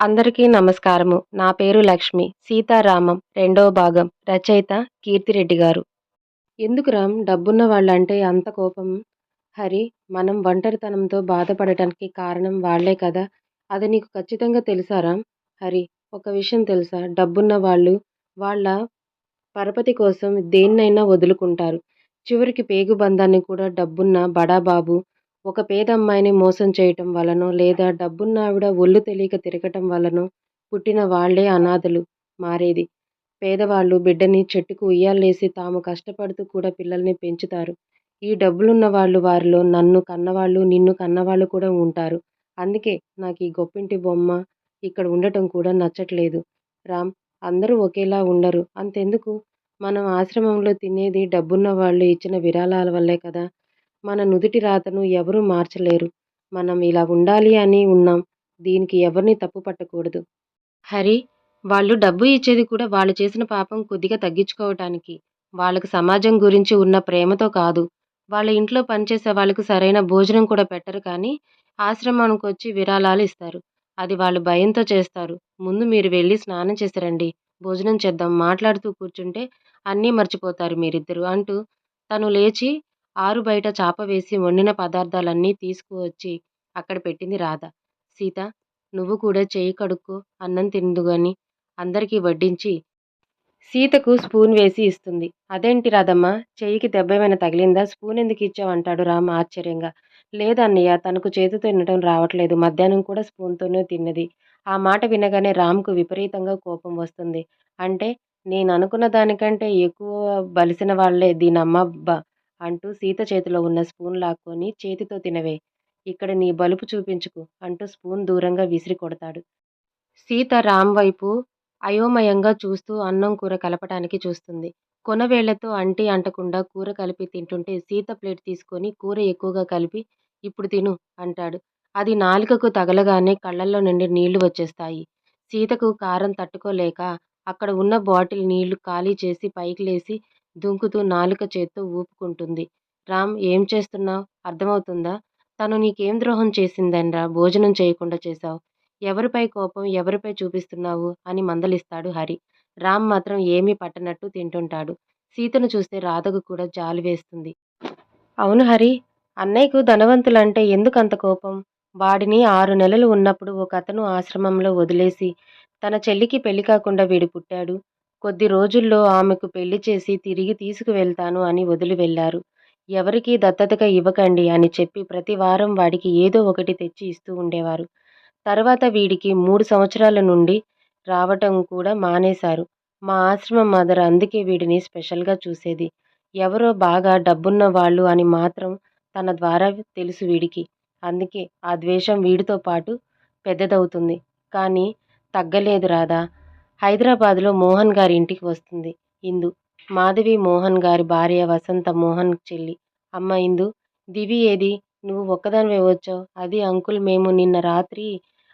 అందరికీ నమస్కారము. నా పేరు లక్ష్మి. సీతారామం రెండవ భాగం. రచయిత కీర్తిరెడ్డి గారు. ఎందుకు రామ్? డబ్బున్న వాళ్ళంటే అంత కోపం. హరి మనం ఒంటరితనంతో బాధపడటానికి కారణం వాళ్ళే కదా. అది నీకు ఖచ్చితంగా తెలుసా రామ్? హరి ఒక విషయం తెలుసా? డబ్బున్న వాళ్ళు వాళ్ళ పరపతి కోసం దేన్నైనా వదులుకుంటారు. చివరికి పేగు బంధాన్ని కూడా డబ్బున్న బడాబాబు ఒక పేదమ్మాయిని మోసం చేయటం వలనో లేదా డబ్బున్న ఆవిడ ఒళ్ళు తెలియక తిరగటం వలనో పుట్టిన వాళ్ళే అనాథలు మారేది. పేదవాళ్ళు బిడ్డని చెట్టుకు ఉయ్యాలేసి తాము కష్టపడుతూ కూడా పిల్లల్ని పెంచుతారు. ఈ డబ్బులున్న వాళ్ళు వారిలో నన్ను కన్నవాళ్ళు నిన్ను కన్నవాళ్ళు కూడా ఉంటారు. అందుకే నాకు ఈ గొప్పింటి బొమ్మ ఇక్కడ ఉండటం కూడా నచ్చట్లేదు. రామ్ అందరూ ఒకేలా ఉండరు. అంతెందుకు? మనం ఆశ్రమంలో తినేది డబ్బున్న వాళ్ళు ఇచ్చిన విరాళాల వల్లే కదా మన నుదుటి రాతను ఎవరూ మార్చలేరు. మనం ఇలా ఉండాలి అని ఉన్నాం. దీనికి ఎవరిని తప్పు పట్టకూడదు. హరి వాళ్ళు డబ్బు ఇచ్చేది కూడా వాళ్ళు చేసిన పాపం కొద్దిగా తగ్గించుకోవటానికి. వాళ్ళకు సమాజం గురించి ఉన్న ప్రేమతో కాదు. వాళ్ళ ఇంట్లో పనిచేసే వాళ్ళకు సరైన భోజనం కూడా పెట్టరు కానీ ఆశ్రమానికి వచ్చి విరాళాలు ఇస్తారు. అది వాళ్ళు భయంతో చేస్తారు. ముందు మీరు వెళ్ళి స్నానం చేసి రండి. భోజనం చేద్దాం. మాట్లాడుతూ కూర్చుంటే అన్నీ మర్చిపోతారు మీరిద్దరు అంటూ తను లేచి ఆరు బయట వేసి వండిన పదార్థాలన్నీ తీసుకువచ్చి అక్కడ పెట్టింది రాధ. సీత నువ్వు కూడా చేయి కడుక్కో అన్నం తిందుగాని అందరికీ వడ్డించి సీతకు స్పూన్ వేసి ఇస్తుంది. అదేంటి రాధమ్మ? చెయ్యికి దెబ్బేమైనా తగిలిందా? స్పూన్ ఎందుకు ఇచ్చావంటాడు రామ్ ఆశ్చర్యంగా. లేదన్నయ్య తనకు చేతితో తినడం రావట్లేదు. మధ్యాహ్నం కూడా స్పూన్తోనే తిన్నది. ఆ మాట వినగానే రామ్కు విపరీతంగా కోపం వస్తుంది. అంటే నేను అనుకున్న దానికంటే ఎక్కువ బలిసిన వాళ్ళే దీనమ్మ అంటూ సీత చేతిలో ఉన్న స్పూన్ లాక్కొని చేతితో తినవే. ఇక్కడ నీ బలుపు చూపించుకు అంటూ స్పూన్ దూరంగా విసిరి కొడతాడు. సీత రామ్ వైపు అయోమయంగా చూస్తూ అన్నం కూర కలపటానికి చూస్తుంది. కొనవేళ్ళతో అంటి అంటకుండా కూర కలిపి తింటుంటే సీత ప్లేట్ తీసుకొని కూర ఎక్కువగా కలిపి ఇప్పుడు తిను అంటాడు. అది నాలుకకు తగలగానే కళ్ళల్లో నుండి నీళ్ళు వచ్చేస్తాయి. సీతకు కారం తట్టుకోలేక అక్కడ ఉన్న బాటిల్ నీళ్ళు ఖాళీ చేసి పైకి లేసి దుంకుతూ నాలుక చేత్తో ఊపుకుంటుంది. రామ్ ఏం చేస్తున్నావు? అర్థమవుతుందా? తను నీకేం ద్రోహం చేసిందనరా? భోజనం చేయకుండా చేశావు. ఎవరిపై కోపం ఎవరిపై చూపిస్తున్నావు? అని మందలిస్తాడు హరి. రామ్ మాత్రం ఏమీ పట్టనట్టు తింటుంటాడు. సీతను చూస్తే రాధకు కూడా జాలి వేస్తుంది. అవును హరి అన్నయ్యకు ధనవంతులంటే ఎందుకంత కోపం? వాడిని ఆరు నెలలు ఉన్నప్పుడు ఒక అతను ఆశ్రమంలో వదిలేసి తన చెల్లికి పెళ్ళి కాకుండా వీడు పుట్టాడు. కొద్ది రోజుల్లో ఆమెకు పెళ్ళి చేసి తిరిగి తీసుకువెళ్తాను అని వదిలి వెళ్ళారు ఎవరికీ దత్తతగా ఇవ్వకండి అని చెప్పి ప్రతి వారం వాడికి ఏదో ఒకటి తెచ్చి ఇస్తూ ఉండేవారు. తర్వాత వీడికి మూడు సంవత్సరాల నుండి రావటం కూడా మానేశారు. మా ఆశ్రమం మదర్ అందుకే వీడిని స్పెషల్గా చూసేది. ఎవరో బాగా డబ్బున్న వాళ్ళు అని మాత్రం తన ద్వారా తెలుసు వీడికి. అందుకే ఆ ద్వేషం వీడితో పాటు పెద్దదవుతుంది. కానీ తగ్గలేదు రాదా హైదరాబాద్లో మోహన్ గారి ఇంటికి వస్తుంది. ఇందు మాధవి మోహన్ గారి భార్య వసంత మోహన్ చెల్లి. అమ్మ ఇందు దివి ఏది? నువ్వు ఒక్కదానివే వచ్చావు. అది అంకుల్ మేము నిన్న రాత్రి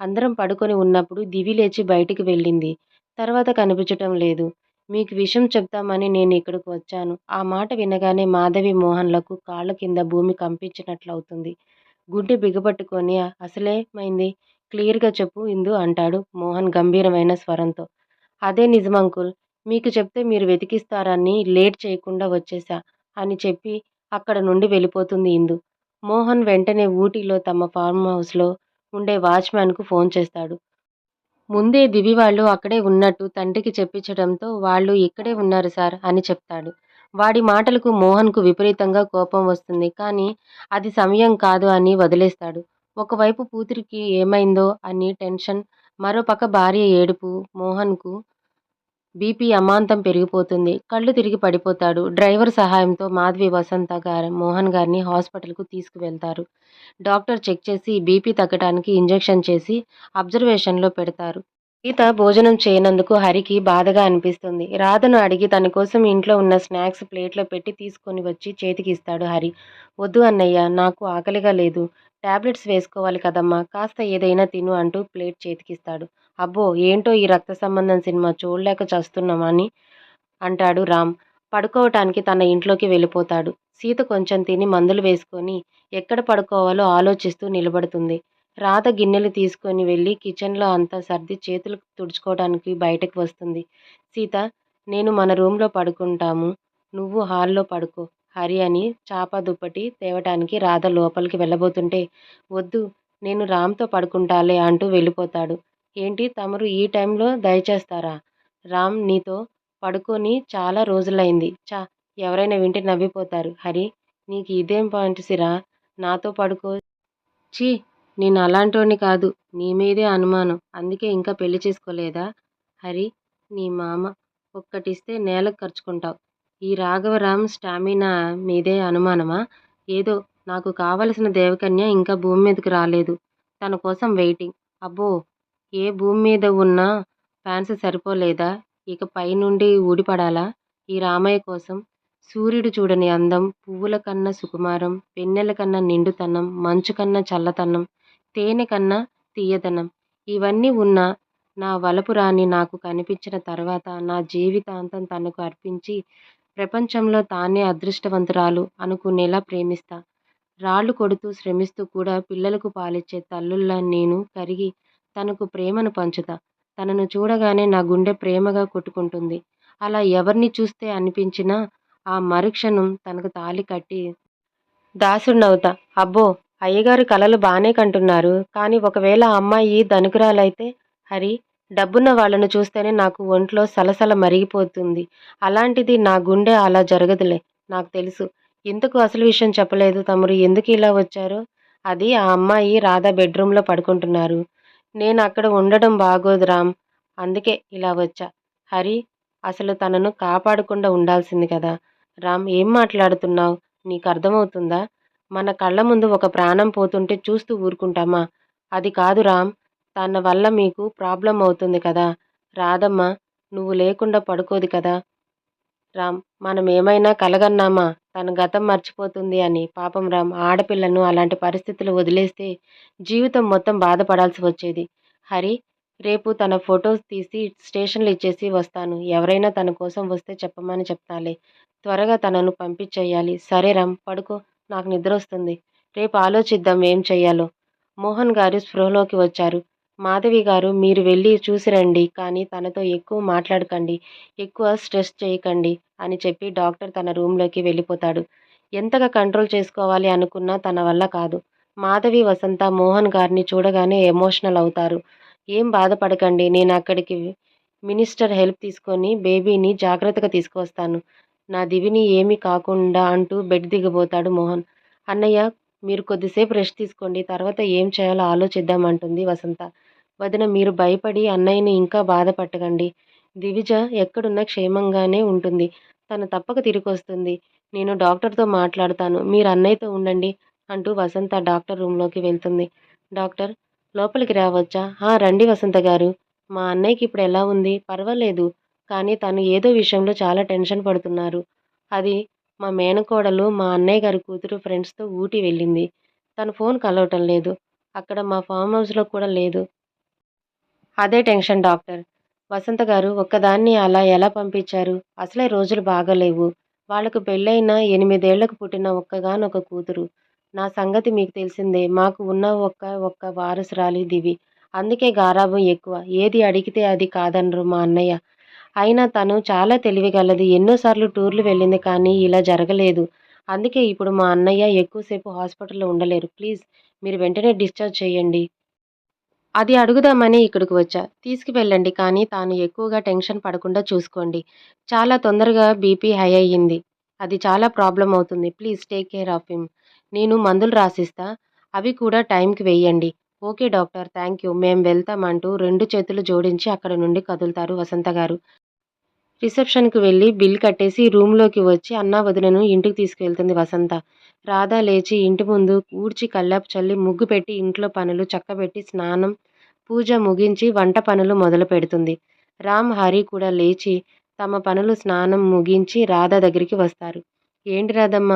అందరం పడుకొని ఉన్నప్పుడు దివి లేచి బయటికి వెళ్ళింది. తర్వాత కనిపించటం లేదు. మీకు విషయం చెప్తామని నేను ఇక్కడికి వచ్చాను. ఆ మాట వినగానే మాధవి మోహన్లకు కాళ్ళ కింద భూమి కంపించినట్లవుతుంది. గుండె బిగపట్టుకొని అసలేమైంది క్లియర్గా చెప్పు ఇందు అంటాడు మోహన్ గంభీరమైన స్వరంతో. అదే నిజం అంకుల్. మీకు చెప్తే మీరు వెతికిస్తారని లేట్ చేయకుండా వచ్చేసా అని చెప్పి అక్కడ నుండి వెళ్ళిపోతుంది ఇందు. మోహన్ వెంటనే ఊటీలో తమ ఫార్మ్ హౌస్లో ఉండే వాచ్మ్యాన్కు ఫోన్ చేస్తాడు. ముందే దివి వాళ్ళు అక్కడే ఉన్నట్టు తండ్రికి చెప్పించడంతో వాళ్ళు ఇక్కడే ఉన్నారు సార్ అని చెప్తాడు. వాడి మాటలకు మోహన్కు విపరీతంగా కోపం వస్తుంది కానీ అది సమయం కాదు అని వదిలేస్తాడు. ఒకవైపు కూతురికి ఏమైందో అని టెన్షన్ మరోపక్క భార్య ఏడుపు మోహన్కు బీపీ అమాంతం పెరిగిపోతుంది. కళ్ళు తిరిగి పడిపోతాడు. డ్రైవర్ సహాయంతో మాధవి వసంత గారు మోహన్ గారిని హాస్పిటల్కు తీసుకువెళ్తారు. డాక్టర్ చెక్ చేసి బీపీ తగ్గడానికి ఇంజెక్షన్ చేసి అబ్జర్వేషన్లో పెడతారు. గీత భోజనం చేయనందుకు హరికి బాధగా అనిపిస్తుంది. రాధను అడిగి తన కోసం ఇంట్లో ఉన్న స్నాక్స్ ప్లేట్లో పెట్టి తీసుకొని వచ్చి చేతికి ఇస్తాడు హరి. వద్దు అన్నయ్య నాకు ఆకలిగా లేదు. టాబ్లెట్స్ వేసుకోవాలి కదమ్మా. కాస్త ఏదైనా తిను అంటూ ప్లేట్ చేతికిస్తాడు. అబ్బో! ఏంటో ఈ రక్త సంబంధం సినిమా చూడలేక చస్తున్నామని అంటాడు రామ్. పడుకోవటానికి తన ఇంట్లోకి వెళ్ళిపోతాడు. సీత కొంచెం తిని మందులు వేసుకొని ఎక్కడ పడుకోవాలో ఆలోచిస్తూ నిలబడుతుంది. రాధ గిన్నెలు తీసుకొని వెళ్ళి కిచెన్లో అంతా సర్ది చేతులు తుడుచుకోవడానికి బయటకు వస్తుంది. సీత నేను మన రూమ్లో పడుకుంటాము. నువ్వు హాల్లో పడుకో. హరి అని చాప దుప్పటి తేవటానికి రాధ లోపలికి వెళ్ళబోతుంటే వద్దు నేను రామ్తో పడుకుంటాలే అంటూ వెళ్ళిపోతాడు. ఏంటి తమరు ఈ టైంలో దయచేస్తారా? రామ్ నీతో పడుకొని చాలా రోజులైంది. చా ఎవరైనా వింటే నవ్విపోతారు. హరి నీకు ఇదేం పాయింట్ సిరా? నాతో పడుకో. చీ నేను అలాంటోని కాదు. నీ మీదే అనుమానం. అందుకే ఇంకా పెళ్ళి చేసుకోలేదా? హరి నీ మామ ఒక్కటిస్తే నేలకు ఖర్చుకుంటావు ఈ రాఘవరామ్ స్టామినా మీదే అనుమానమా? ఏదో నాకు కావలసిన దేవకన్య ఇంకా భూమి మీదకి రాలేదు. తన కోసం వెయిటింగ్. అబ్బో ఏ భూమి మీద ఉన్న ఫ్యాన్స్ సరిపోలేదా? ఇక పైనుండి ఊడిపడాలా? ఈ రామయ్య కోసం సూర్యుడు చూడని అందం పువ్వుల కన్నా సుకుమారం వెన్నెల కన్నా నిండుతనం మంచు కన్నా చల్లతనం తేనె కన్నా తీయదనం. ఇవన్నీ ఉన్న నా వలపు రాణి నాకు కనిపించిన తర్వాత నా జీవితాంతం తనకు అర్పించి ప్రపంచంలో తానే అదృష్టవంతురాలు అనుకునేలా ప్రేమిస్తా. రాళ్ళు కొడుతూ శ్రమిస్తూ కూడా పిల్లలకు పాలిచ్చే తల్లుల్లా నేను కరిగి తనకు ప్రేమను పంచుతా. తనను చూడగానే నా గుండె ప్రేమగా కొట్టుకుంటుంది. అలా ఎవరిని చూస్తే అనిపించినా ఆ మరుక్షణం తనకు తాళి కట్టి దాసుడినవుతా అబ్బో అయ్యగారు కలలు బాగానే కంటున్నారు. కానీ ఒకవేళ ఆ అమ్మాయి ధనుకురాలైతే హరి డబ్బున్న వాళ్ళను చూస్తేనే నాకు ఒంట్లో సలసల మరిగిపోతుంది. అలాంటిది నా గుండె అలా జరగదులే నాకు తెలుసు. ఎందుకు అసలు విషయం చెప్పలేదు తమరు ఎందుకు ఇలా వచ్చారో? అది ఆ అమ్మాయి రాధా బెడ్రూమ్లో పడుకుంటున్నారు. నేను అక్కడ ఉండడం బాగోదు రామ్. అందుకే ఇలా వచ్చా. హరి అసలు తనను కాపాడకుండా ఉండాల్సింది కదా. రామ్ ఏం మాట్లాడుతున్నావు? నీకు అర్థమవుతుందా? మన కళ్ళ ముందు ఒక ప్రాణం పోతుంటే చూస్తూ ఊరుకుంటామా? అది కాదు రామ్. తన వల్ల మీకు ప్రాబ్లం అవుతుంది కదా. రాధమ్మ నువ్వు లేకుండా పడుకోదు కదా. రామ్ మనం ఏమైనా కలగన్నామా? తన గతం మర్చిపోతుంది అని. పాపం రామ్ ఆడపిల్లను అలాంటి పరిస్థితులు వదిలేస్తే జీవితం మొత్తం బాధపడాల్సి వచ్చేది. హరి రేపు తన ఫొటోస్ తీసి స్టేషన్లు ఇచ్చేసి వస్తాను. ఎవరైనా తన కోసం వస్తే చెప్పమని చెప్తాలే. త్వరగా తనను పంపించేయాలి. సరే రామ్ పడుకో. నాకు నిద్ర వస్తుంది. రేపు ఆలోచిద్దాం ఏం చెయ్యాలో. మోహన్ గారు స్పృహలోకి వచ్చారు. మాధవి గారు మీరు వెళ్ళి చూసిరండి కానీ తనతో ఎక్కువ మాట్లాడకండి ఎక్కువ స్ట్రెస్ చేయకండి అని చెప్పి డాక్టర్ తన రూమ్లోకి వెళ్ళిపోతాడు. ఎంతగా కంట్రోల్ చేసుకోవాలి అనుకున్నా తన వల్ల కాదు. మాధవి వసంత మోహన్ గారిని చూడగానే ఎమోషనల్ అవుతారు. ఏం బాధపడకండి నేను అక్కడికి మినిస్టర్ హెల్ప్ తీసుకొని బేబీని జాగ్రత్తగా తీసుకొస్తాను నా దివిని ఏమీ కాకుండా అంటూ బెడ్ దిగబోతాడు మోహన్. అన్నయ్య మీరు కొద్దిసేపు రెస్ట్ తీసుకోండి తర్వాత ఏం చేయాలో ఆలోచిద్దామంటుంది వసంత. వదిన మీరు భయపడి అన్నయ్యని ఇంకా బాధ పట్టకండి. దివిజ ఎక్కడున్నా క్షేమంగానే ఉంటుంది. తను తప్పక తిరిగి వస్తుంది నేను డాక్టర్తో మాట్లాడతాను. మీరు అన్నయ్యతో ఉండండి అంటూ వసంత డాక్టర్ రూమ్లోకి వెళ్తుంది. డాక్టర్ లోపలికి రావచ్చా? ఆ రండి వసంత గారు. మా అన్నయ్యకి ఇప్పుడు ఎలా ఉంది? పర్వాలేదు. కానీ తను ఏదో విషయంలో చాలా టెన్షన్ పడుతున్నారు. అది మా మేనకోడలు మా అన్నయ్య గారి కూతురు ఫ్రెండ్స్తో ఊటీ వెళ్ళింది. తన ఫోన్ కలవటం లేదు. అక్కడ మా ఫామ్ హౌస్లో కూడా లేదు. అదే టెన్షన్ డాక్టర్. వసంత గారు ఒక్కదాన్ని అలా ఎలా పంపించారు? అసలే రోజులు బాగలేవు. వాళ్ళకు పెళ్ళైన ఎనిమిదేళ్ళకు పుట్టిన ఒక్కగానొక కూతురు. నా సంగతి మీకు తెలిసిందే. మాకు ఉన్న ఒక్క ఒక్క వారసురాలి దివి. అందుకే గారాభం ఎక్కువ. ఏది అడిగితే అది కాదనరు మా అన్నయ్య. అయినా తను చాలా తెలివిగలది. ఎన్నోసార్లు టూర్లు వెళ్ళింది కానీ ఇలా జరగలేదు. అందుకే ఇప్పుడు మా అన్నయ్య ఎక్కువసేపు హాస్పిటల్లో ఉండలేరు. ప్లీజ్ మీరు వెంటనే డిశ్చార్జ్ చేయండి. అది అడుగుదామని ఇక్కడికి వచ్చా. తీసుకువెళ్ళండి కానీ తాను ఎక్కువగా టెన్షన్ పడకుండా చూసుకోండి. చాలా తొందరగా బీపీ హై అయ్యింది. అది చాలా ప్రాబ్లం అవుతుంది. Please take care of him. నేను మందులు రాసిస్తా. అవి కూడా టైంకి వెయ్యండి ఓకే డాక్టర్ థ్యాంక్ యూ. మేము వెళ్తామంటూ రెండు చేతులు జోడించి అక్కడ నుండి కదులుతారు వసంత గారు. రిసెప్షన్కి వెళ్ళి బిల్ కట్టేసి రూమ్లోకి వచ్చి అన్నా వదినను ఇంటికి తీసుకువెళ్తుంది వసంత. రాధా లేచి ఇంటి ముందు ఊడ్చి కల్లాపు చల్లి ముగ్గు పెట్టి ఇంట్లో పనులు చక్కబెట్టి స్నానం పూజ ముగించి వంట పనులు మొదలు పెడుతుంది. రామ్ హరి కూడా లేచి తమ పనులు స్నానం ముగించి రాధ దగ్గరికి వస్తారు. ఏంటి రాధమ్మ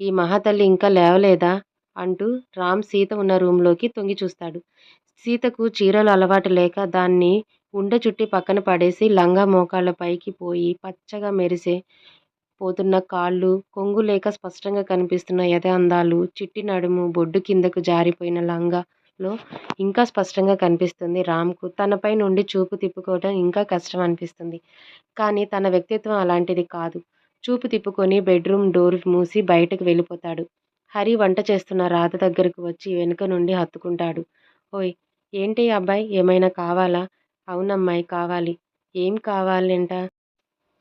ఈ మహాతల్లి ఇంకా లేవలేదా? అంటూ రామ్ సీత ఉన్న రూంలోకి తొంగి చూస్తాడు. సీతకు చీరలు అలవాటు లేక దాన్ని ఉండ చుట్టి పక్కన పడేసి లంగా మోకాళ్ళ పైకి పోయి పచ్చగా మెరిసే పోతున్న కాళ్ళు కొంగు లేక స్పష్టంగా కనిపిస్తున్న ఎద అందాలు చిట్టి నడుము బొడ్డు కిందకు జారిపోయిన లంగా లో ఇంకా స్పష్టంగా కనిపిస్తుంది. రామ్కు తనపై నుండి చూపు తిప్పుకోవడం ఇంకా కష్టం అనిపిస్తుంది. కానీ తన వ్యక్తిత్వం అలాంటిది కాదు. చూపు తిప్పుకొని బెడ్రూమ్ డోర్ మూసి బయటకు వెళ్ళిపోతాడు. హరి వంట చేస్తున్న రాధ దగ్గరకు వచ్చి వెనుక నుండి హత్తుకుంటాడు. ఓయ్ ఏంటి అబ్బాయి? ఏమైనా కావాలా? అవునమ్మాయి కావాలి. ఏం కావాలంట?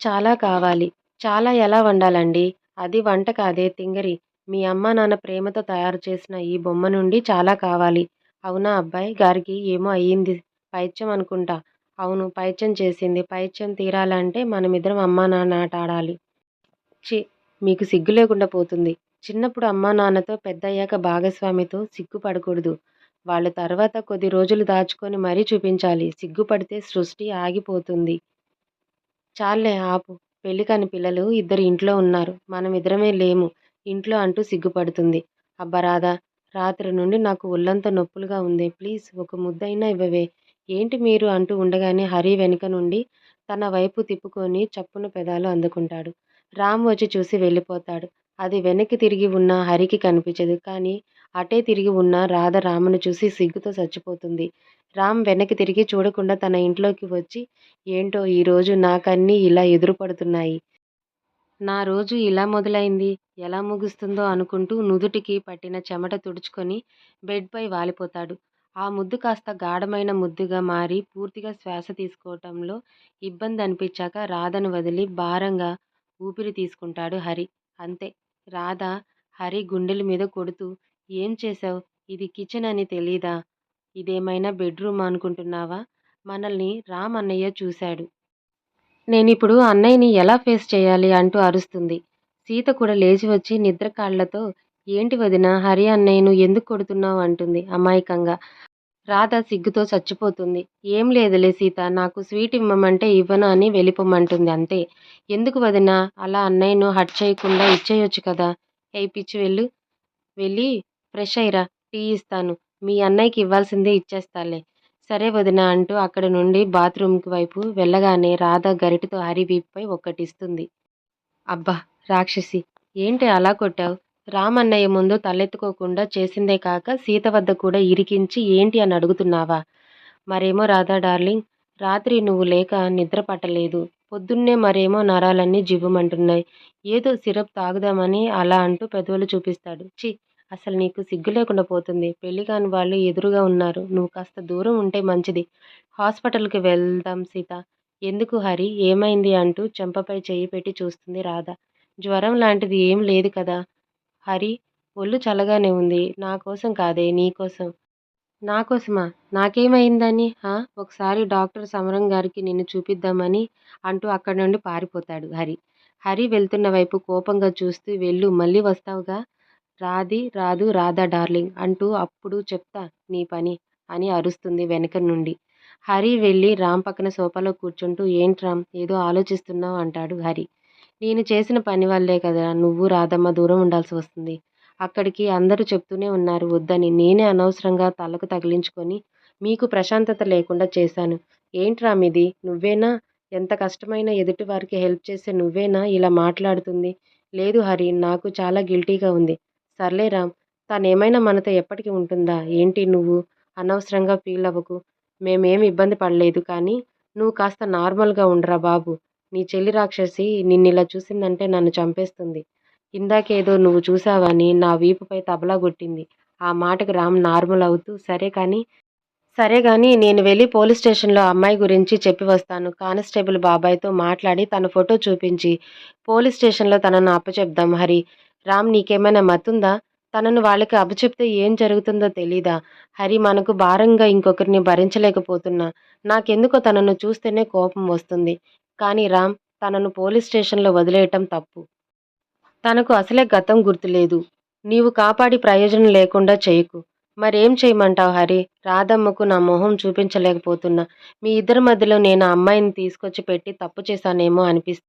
చాలా కావాలి. చాలా? ఎలా వండాలండి? అది వంట కాదే తింగరి. మీ అమ్మ నాన్న ప్రేమతో తయారు చేసిన ఈ బొమ్మ నుండి చాలా కావాలి. అవునా అబ్బాయి? గారికి ఏమో అయ్యింది. పైత్యం అనుకుంటా. అవును పైత్యం చేసింది. పైత్యం తీరాలంటే మనమిద్దరం అమ్మా నాన్న ఆట ఆడాలి చి మీకు సిగ్గు లేకుండా పోతుంది. చిన్నప్పుడు అమ్మా నాన్నతో పెద్దయ్యాక భాగస్వామితో సిగ్గుపడకూడదు. వాళ్ళ తర్వాత కొద్ది రోజులు దాచుకొని మరీ చూపించాలి. సిగ్గుపడితే సృష్టి ఆగిపోతుంది. చాలే ఆపు. పెళ్ళి కాని పిల్లలు ఇద్దరు ఇంట్లో ఉన్నారు. మనం ఇద్దరమే లేము. ఇంట్లో అంటూ సిగ్గుపడుతుంది. అబ్బా రాధా రాత్రి నుండి నాకు ఒళ్ళంతా నొప్పులుగా ఉంది. ప్లీజ్ ఒక ముద్దైనా ఇవ్వవే. ఏంటి మీరు అంటూ ఉండగానే హరి వెనుక నుండి తన వైపు తిప్పుకొని చప్పున పెదాలు అందుకుంటాడు. రామ్ వచ్చి చూసి వెళ్ళిపోతాడు. అది వెనక్కి తిరిగి ఉన్న హరికి కనిపించదు. కానీ అటే తిరిగి ఉన్న రాధ రామును చూసి సిగ్గుతో చచ్చిపోతుంది. రామ్ వెనక్కి తిరిగి చూడకుండా తన ఇంట్లోకి వచ్చి ఏంటో ఈరోజు నాకన్నీ ఇలా ఎదురుపడుతున్నాయి. నా రోజు ఇలా మొదలైంది. ఎలా ముగుస్తుందో అనుకుంటూ నుదుటికి పట్టిన చెమట తుడుచుకొని బెడ్పై వాలిపోతాడు. ఆ ముద్దు కాస్త గాఢమైన ముద్దుగా మారి పూర్తిగా శ్వాస తీసుకోవటంలో ఇబ్బంది అనిపించాక రాధను వదిలి భారంగా ఊపిరి తీసుకుంటాడు హరి. అంతే. రాధ హరి గుండెల మీద కొడుతూ ఏం చేశావు? ఇది కిచెన్ అని తెలీదా? ఇదేమైనా బెడ్రూమ్ అనుకుంటున్నావా? మనల్ని రామ్ అన్నయ్య చూశాడు. నేనిప్పుడు అన్నయ్యని ఎలా ఫేస్ చేయాలి? అంటూ అరుస్తుంది. సీత కూడా లేచి వచ్చి నిద్ర కాళ్ళతో ఏంటి వదిన హరి అన్నయ్యను ఎందుకు కొడుతున్నావు? అంటుంది అమాయకంగా. రాధ సిగ్గుతో చచ్చిపోతుంది. ఏం లేదులే సీత నాకు స్వీట్ ఇవ్వమంటే ఇవ్వను అని వెళ్ళిపోమంటుంది అంతే. ఎందుకు వదిన అలా అన్నయ్యను హట్ చేయకుండా ఇచ్చేయొచ్చు కదా. ఏ పిచ్చి వెళ్ళు. వెళ్ళి ఫ్రెష్ అయ్యిరా టీ ఇస్తాను. మీ అన్నయ్యకి ఇవ్వాల్సిందే ఇచ్చేస్తాలే. సరే వదిన అంటూ అక్కడ నుండి బాత్రూమ్కి వైపు వెళ్ళగానే రాధ గరిటతో హరి వీపుపై ఒక్కటిస్తుంది అబ్బా! రాక్షసి ఏంటి అలా కొట్టావు? రామన్నయ్య ముందు తలెత్తుకోకుండా చేసిందే కాక సీత వద్ద కూడా ఇరికించి ఏంటి అని అడుగుతున్నావా? మరేమో రాధా డార్లింగ్ రాత్రి నువ్వు లేక నిద్ర పట్టలేదు. పొద్దున్నే మరేమో నరాలన్నీ జివ్వమంటున్నాయి. ఏదో సిరప్ తాగుదామని అలా అంటూ పెదవులు చూపిస్తాడు. చి అసలు నీకు సిగ్గు లేకుండా పోతుంది. పెళ్ళి కాని వాళ్ళు ఎదురుగా ఉన్నారు. నువ్వు కాస్త దూరం ఉంటే మంచిది. హాస్పిటల్కి వెళ్దాం సీత. ఎందుకు హరి? ఏమైంది అంటూ చెంపపై చేయి పెట్టి చూస్తుంది రాధ. జ్వరం లాంటిది ఏం లేదు కదా. హరి ఒళ్ళు చల్లగానే ఉంది. నా కోసం కాదే నీకోసం నా కోసమా? నాకేమైందని? ఒకసారి డాక్టర్ సమరం గారికి నిన్ను చూపిద్దామని అంటూ అక్కడి నుండి పారిపోతాడు హరి. హరి వెళ్తున్న వైపు కోపంగా చూస్తూ వెళ్ళు మళ్ళీ వస్తావుగా? రాది రాదు రాధా డార్లింగ్ అంటూ అప్పుడు చెప్తా నీ పని అని అరుస్తుంది వెనక నుండి. హరి వెళ్ళి రామ్ పక్కన సోఫాలో కూర్చుంటూ ఏంటి రామ్ ఏదో ఆలోచిస్తున్నావు అంటాడు హరి. నేను చేసిన పని వల్లే కదా నువ్వు రాధమ్మ దూరం ఉండాల్సి వస్తుంది. అక్కడికి అందరూ చెప్తూనే ఉన్నారు. వద్దని నేనే అనవసరంగా తలకు తగిలించుకొని మీకు ప్రశాంతత లేకుండా చేశాను. ఏంట్రా మీది? నువ్వేనా? ఎంత కష్టమైన ఎదుటివారికి హెల్ప్ చేసే నువ్వేనా ఇలా మాట్లాడుతుంది? లేదు హరి నాకు చాలా గిల్టీగా ఉంది. సర్లే రామ్ తనేమైనా మనతో ఎప్పటికీ ఉంటుందా? ఏంటి నువ్వు? అనవసరంగా ఫీల్ అవ్వకు. మేమేమి ఇబ్బంది పడలేదు కానీ నువ్వు కాస్త నార్మల్గా ఉండరా బాబు? నీ చెల్లి రాక్షసి నిన్నిలా చూసిందంటే నన్ను చంపేస్తుంది. ఇందాకేదో నువ్వు చూసావని నా వీపుపై తబలా కొట్టింది. ఆ మాటకు రామ్ నార్మల్ అవుతూ సరే కానీ సరే కానీ నేను వెళ్ళి పోలీస్ స్టేషన్లో అమ్మాయి గురించి చెప్పి వస్తాను. కానిస్టేబుల్ బాబాయ్తో మాట్లాడి తన ఫోటో చూపించి పోలీస్ స్టేషన్లో తనను అప్పచెప్దాం హరి. రామ్ నీకేమైనా మతుందా తనను వాళ్ళకి అప్పచెప్తే ఏం జరుగుతుందో తెలీదా? హరి మనకు భారంగా ఇంకొకరిని భరించలేకపోతున్నా. నాకెందుకో తనను చూస్తేనే కోపం వస్తుంది. కానీ రామ్ తనను పోలీస్ స్టేషన్లో వదిలేయటం తప్పు. తనకు అసలే గతం గుర్తులేదు. నీవు కాపాడి ప్రయోజనం లేకుండా చేయకు. మరేం చేయమంటావు హరి? రాధమ్మకు నా మొహం చూపించలేకపోతున్నా. మీ ఇద్దరి మధ్యలో నేను ఆ అమ్మాయిని తీసుకొచ్చి పెట్టి తప్పు చేశానేమో అనిపిస్తుంది.